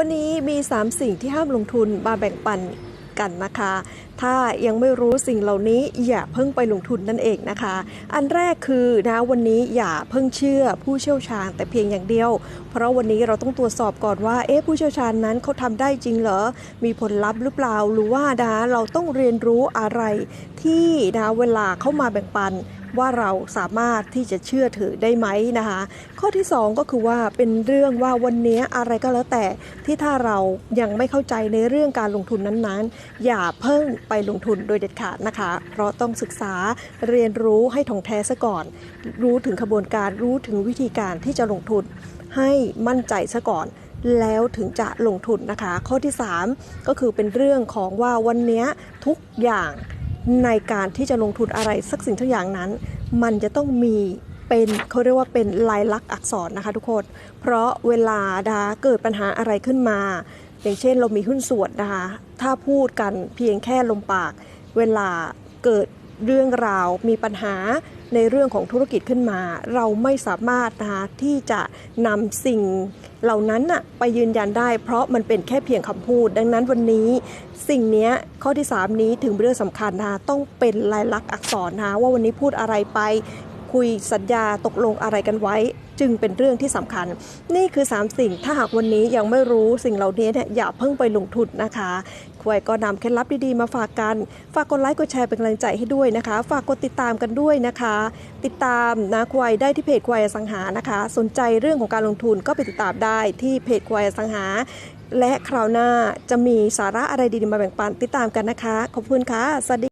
วันนี้มี 3 สิ่งที่ห้ามลงทุนมาแบ่งปันกันนะคะ ถ้ายังไม่รู้สิ่งเหล่านี้อย่าเพิ่งไปลงทุนนั่นเองนะคะ อันแรกคือนะวันนี้อย่าเพิ่งเชื่อผู้เชี่ยวชาญแต่เพียงอย่างเดียว เพราะวันนี้เราต้องตรวจสอบก่อนว่าเอ๊ะผู้เชี่ยวชาญนั้นเขาทำได้จริงเหรอ มีผลลัพธ์หรือเปล่าหรือว่านะเราต้องเรียนรู้อะไรที่นะเวลาเข้ามาแบ่งปัน ว่าเราสามารถที่จะเชื่อถือได้ไหมนะคะ ข้อที่ 2 ก็คือว่าเป็นเรื่องว่าวันนี้อะไรก็แล้วแต่ที่ถ้าเรายังไม่เข้าใจในเรื่องการลงทุนนั้นๆ อย่าเพิ่งไปลงทุนโดยเด็ดขาดนะคะ เพราะต้องศึกษาเรียนรู้ให้ถ่องแท้ซะก่อน รู้ถึงขบวนการรู้ถึงวิธีการที่จะลงทุนให้มั่นใจซะก่อนแล้วถึงจะลงทุนนะคะ ข้อที่ 3 ก็คือเป็นเรื่องของว่าวันนี้ทุกอย่าง ในการที่จะลงทุนอะไรสักสิ่งทุกอย่างนั้น มันจะต้องมีเป็นเขาเรียกว่าเป็นลายลักษณ์อักษรนะคะทุกคน เพราะเวลาดาเกิดปัญหาอะไรขึ้นมา อย่างเช่นเรามีหุ้นส่วนนะคะ ถ้าพูดกันเพียงแค่ลมปาก เวลาเกิดเรื่องราวมีปัญหา ในเรื่องของธุรกิจขึ้นมา เราไม่สามารถนะคะที่จะนำสิ่งเหล่านั้นน่ะไปยืนยันได้ เพราะมันเป็นแค่เพียงคำพูด ดังนั้นวันนี้สิ่งนี้ข้อที่ 3 นี้ถึงเรื่องสำคัญนะต้องเป็นลายลักษณ์อักษรนะว่าวันนี้พูดอะไรไป คุยสัญญาตกลงอะไรกันไว้ จึงเป็นเรื่องที่สำคัญ นี่คือ 3 สิ่งถ้าหากวันนี้ยังไม่รู้สิ่งเหล่านี้เนี่ยอย่าเพิ่งไปลงทุนนะคะควายก็นำเคล็ดลับดีๆมาฝากกัน ฝากกดไลค์กดแชร์เป็นกำลังใจให้ด้วยนะคะ ฝากกดติดตามกันด้วยนะคะ ติดตามนะควายได้ที่เพจควายสังหานะคะ สนใจเรื่องของการลงทุนก็ไปติดตามได้ที่เพจควายสังหา และคราวหน้าจะมีสาระอะไรดีๆมาแบ่งปันติดตามกันนะคะ ขอบคุณค่ะ สวัสดี